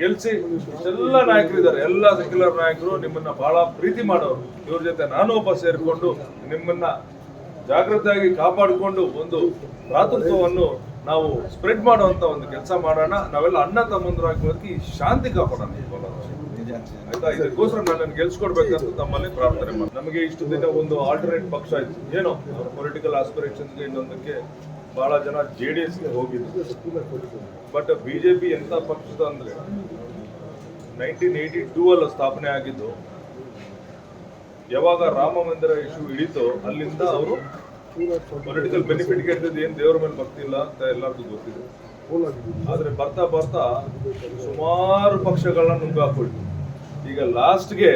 ಗೆಲ್ಸಿ ಎಲ್ಲ ನಾಯಕರಿದ್ದಾರೆ ಎಲ್ಲ ಸೆಕ್ಯುಲರ್ ನಾಯಕರು ನಿಮ್ಮನ್ನ ಬಹಳ ಪ್ರೀತಿ ಮಾಡೋರು. ಇವ್ರ ಜೊತೆ ನಾನು ಒಬ್ಬ ಸೇರಿಕೊಂಡು ನಿಮ್ಮನ್ನ ಜಾಗೃತಿಯಾಗಿ ಕಾಪಾಡಿಕೊಂಡು ಒಂದು ಭ್ರಾತೃತ್ವವನ್ನು ನಾವು ಸ್ಪ್ರೆಡ್ ಮಾಡುವಂತ ಒಂದು ಕೆಲಸ ಮಾಡೋಣ. ನಾವೆಲ್ಲ ಅಣ್ಣ ತಮ್ಮಂದರಾಗಿ ಬದುಕಿ ಶಾಂತಿ ಕಾಪಾಡೋಣ. ಆಯ್ತಾ? ಇದಕ್ಕೋಸ್ಕರ ನನ್ನನ್ನು ಗೆಲ್ಸ್ಕೊಡ್ಬೇಕಂತ ತಮ್ಮಲ್ಲಿ ಪ್ರಾರ್ಥನೆ ಮಾಡಿ. ನಮಗೆ ಇಷ್ಟು ದಿನ ಒಂದು ಆಲ್ಟರ್ನೇಟ್ ಪಕ್ಷ ಇತ್ತು ಏನೋ ಪೊಲಿಟಿಕಲ್ ಆಸ್ಪಿರೇಷನ್ಗೆ ಇನ್ನೊಂದಕ್ಕೆ ಬಹಳ ಜನ ಜೆ ಡಿ ಎಸ್ಗೆ ಹೋಗಿದ್ರು. ಬಟ್ ಬಿಜೆಪಿ ಎಂತ ಪಕ್ಷದ ಅಂದರೆ ನೈನ್ಟೀನ್ ಏಯ್ಟಿ ಟೂ ಅಲ್ಲಿ ಸ್ಥಾಪನೆ ಆಗಿದ್ದು, ಯಾವಾಗ ರಾಮ ಮಂದಿರ ಇಶ್ಯೂ ಇಳೀತೋ ಅಲ್ಲಿಂದ ಅವರು ಪೊಲಿಟಿಕಲ್ ಬೆನಿಫಿಟ್ ಕೇಳ್ತಿದ್ದು ಏನು ದೇವರ ಮೇಲೆ ಭಕ್ತಿ ಇಲ್ಲ ಅಂತ ಎಲ್ಲರಿಗೂ ಗೊತ್ತಿದೆ. ಆದರೆ ಬರ್ತಾ ಬರ್ತಾ ಸುಮಾರು ಪಕ್ಷಗಳನ್ನ ನುಗ್ಗಾಕೊಳ್ತು ಈಗ ಲಾಸ್ಟ್ಗೆ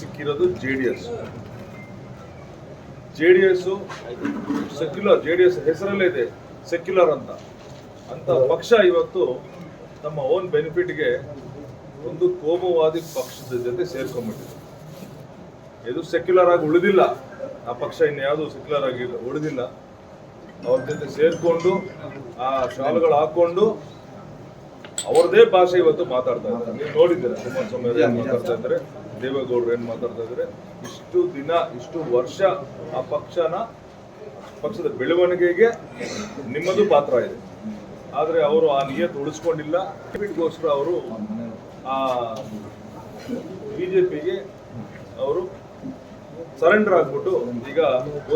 ಸಿಕ್ಕಿರೋದು J D S J D secular J D S ಹೆಸರಲ್ಲೇ ಇದೆ ಸೆಕ್ಯುಲರ್ ಅಂತ. ಅಂತ ಪಕ್ಷ ಇವತ್ತು ತಮ್ಮ ಓನ್ ಬೆನಿಫಿಟ್ಗೆ ಒಂದು ಕೋಮುವಾದಿ ಪಕ್ಷದ ಜೊತೆ ಸೇರ್ಕೊಂಡ್ಬಿಟ್ಟಿದೆ. ಇದು ಸೆಕ್ಯುಲರ್ ಆಗಿ ಉಳಿದಿಲ್ಲ. ಆ ಪಕ್ಷ ಇನ್ಯಾವುದು ಸೆಕ್ಯುಲರ್ ಆಗಿ ಉಳಿದಿಲ್ಲ. ಅವ್ರ ಜೊತೆ ಸೇರ್ಕೊಂಡು, ಆ ಶಾಲುಗಳು ಹಾಕೊಂಡು ಅವ್ರದೇ ಭಾಷೆ ಇವತ್ತು ಮಾತಾಡ್ತಾ ಇದ್ದಾರೆ. ನೀವು ನೋಡಿದ್ದೀರಾ, ಕುಮಾರಸ್ವಾಮಿ ಮಾತಾಡ್ತಾ ಇದ್ದಾರೆ? ದೇವೇಗೌಡರು ಏನು ಮಾತಾಡ್ತಾ ಇದ್ದಾರೆ ಇಷ್ಟು ದಿನ, ಇಷ್ಟು ವರ್ಷ ಆ ಪಕ್ಷನ, ಪಕ್ಷದ ಬೆಳವಣಿಗೆಗೆ ನಿಮ್ಮದು ಪಾತ್ರ ಇದೆ. ಆದರೆ ಅವರು ಆ ನಿಯತ್ ಉಳಿಸ್ಕೊಂಡಿಲ್ಲ. ಗೋಸ್ಕರ ಅವರು ಆ ಬಿಜೆಪಿಗೆ ಅವರು ಸರೆಂಡರ್ ಆಗ್ಬಿಟ್ಟು ಈಗ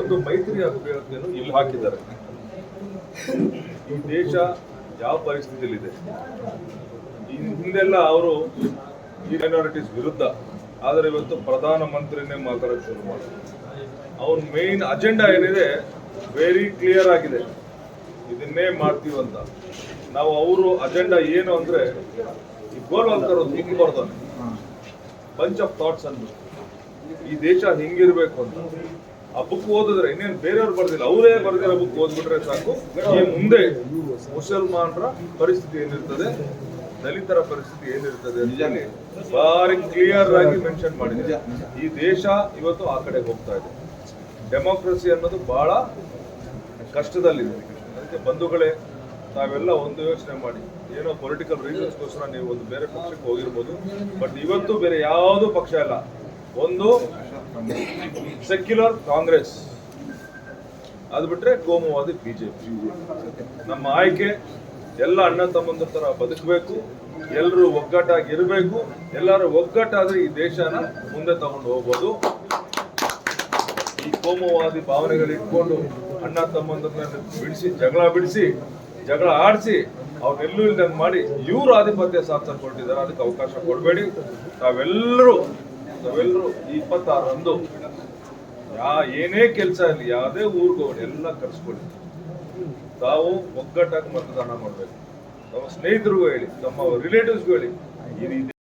ಒಂದು ಮೈತ್ರಿ ಅಭ್ಯರ್ಥಿಯನ್ನು ಇಲ್ಲಿ ಹಾಕಿದ್ದಾರೆ. ಈ ದೇಶ ಯಾವ ಪರಿಸ್ಥಿತಿಯಲ್ಲಿದೆ? ಹಿಂದೆಲ್ಲ ಅವರು ಈ ಮೈನಾರಿಟೀಸ್ ವಿರುದ್ಧ ಆದರೆ ಇವತ್ತು ಪ್ರಧಾನ ಮಂತ್ರಿನೇ ಮಾತಾಡೋಕೆ ಶುರು ಮಾಡಿದ್ರು ಅವ್ರ ಮೇನ್ ಅಜೆಂಡಾ ಏನಿದೆ ವೆರಿ ಕ್ಲಿಯರ್ ಆಗಿದೆ. ಇದನ್ನೇ ಮಾಡ್ತೀವಿ ಅಂತ. ನಾವು ಅವರು ಅಜೆಂಡಾ ಏನು ಅಂದ್ರೆ, ಈ ಗೋಲ್ವಾಲ್ಕರ್ ಒಂದು ಹಿಂಗೆ ಬಂಚ್ ಆಫ್ ಥಾಟ್ಸ್ ಅನ್ನು ಈ ದೇಶ ಹಿಂಗಿರ್ಬೇಕು ಅಂತ. ಆ ಓದಿದ್ರೆ ಇನ್ನೇನು ಬೇರೆಯವ್ರು ಬರ್ದಿಲ್ಲ, ಅವರೇ ಬರ್ದಿರೋ ಬುಕ್ ಓದ್ಬಿಟ್ರೆ ಸಾಕು. ಈ ಮುಂದೆ ಮುಸಲ್ಮಾನರ ಪರಿಸ್ಥಿತಿ ಏನಿರ್ತದೆ ದಲಿತರ ಪರಿಸ್ಥಿತಿ ಏನಿರ್ತದೆ ಅಂತ ಭಾರಿ ಬಾರಿ ಕ್ಲಿಯರ್ ಆಗಿ ಮೆನ್ಷನ್ ಮಾಡಿದೆ. ಈ ದೇಶ ಇವತ್ತು ಆ ಕಡೆ ಹೋಗ್ತಾ ಇದೆ. ಡೆಮೋಕ್ರಸಿ ಅನ್ನೋದು ಬಹಳ ಕಷ್ಟದಲ್ಲಿದೆ. ಅದಕ್ಕೆ ಬಂಧುಗಳೇ ತಾವೆಲ್ಲ ಒಂದು ಯೋಚನೆ ಮಾಡಿ. ಏನೋ ಪೊಲಿಟಿಕಲ್ ರೀಸನ್ಸ್ಗೋಸ್ಕರ ನೀವು ಒಂದು ಬೇರೆ ಪಕ್ಷಕ್ಕೆ ಹೋಗಿರ್ಬೋದು. ಬಟ್ ಇವತ್ತು ಬೇರೆ ಯಾವುದೂ ಪಕ್ಷ ಇಲ್ಲ. ಒಂದು ಸೆಕ್ಯುಲರ್ ಕಾಂಗ್ರೆಸ್. ಅದು ಬಿಟ್ರೆ ಕೋಮುವಾದಿ ಬಿಜೆಪಿ. ನಮ್ಮ ಆಯ್ಕೆ ಎಲ್ಲ ಅಣ್ಣ ತಮ್ಮಂದ್ರ ತರ ಬದುಕಬೇಕು ಎಲ್ಲರೂ ಒಗ್ಗಟ್ಟಾಗಿ ಇರಬೇಕು ಎಲ್ಲರೂ ಒಗ್ಗಟ್ಟಾದ್ರೆ ಈ ದೇಶನ ಮುಂದೆ ತಗೊಂಡು ಹೋಗ್ಬೋದು. ಈ ಕೋಮವಾದಿ ಭಾವನೆಗಳು ಇಟ್ಕೊಂಡು ಅಣ್ಣ ತಮ್ಮಂದ್ರನ್ನ ಬಿಡಿಸಿ, ಜಗಳ ಬಿಡಿಸಿ, ಜಗಳ ಆಡಿಸಿ ಅವ್ರೆಲ್ಲೂ ಇಲ್ದಂಗೆ ಮಾಡಿ ಇವರು ಆಧಿಪತ್ಯ ಸಾಧಿಸಕ್ ಹೊರಟಿದ್ದಾರೆ, ಅದಕ್ಕೆ ಅವಕಾಶ ಕೊಡಬೇಡಿ. ತಾವೆಲ್ಲರೂ ತಾವೆಲ್ಲರೂ ಈ ಇಪ್ಪತ್ತಾರರಂದು ಯಾ ಏನೇ ಕೆಲಸ ಇರಲಿ, ಯಾವುದೇ ಊರಿಗೆ ಹೋಗಿ ಎಲ್ಲ ಕರ್ಸ್ಕೊಳ್ಳಿ. ತಾವು ಒಗ್ಗಟ್ಟಾಗಿ ಮತದಾನ ಮಾಡಬೇಕು. ನಮ್ಮ ಸ್ನೇಹಿತರಿಗೂ ಹೇಳಿ ತಮ್ಮ ರಿಲೇಟಿವ್ಸ್ಗೂ ಹೇಳಿ. ಈ ಈ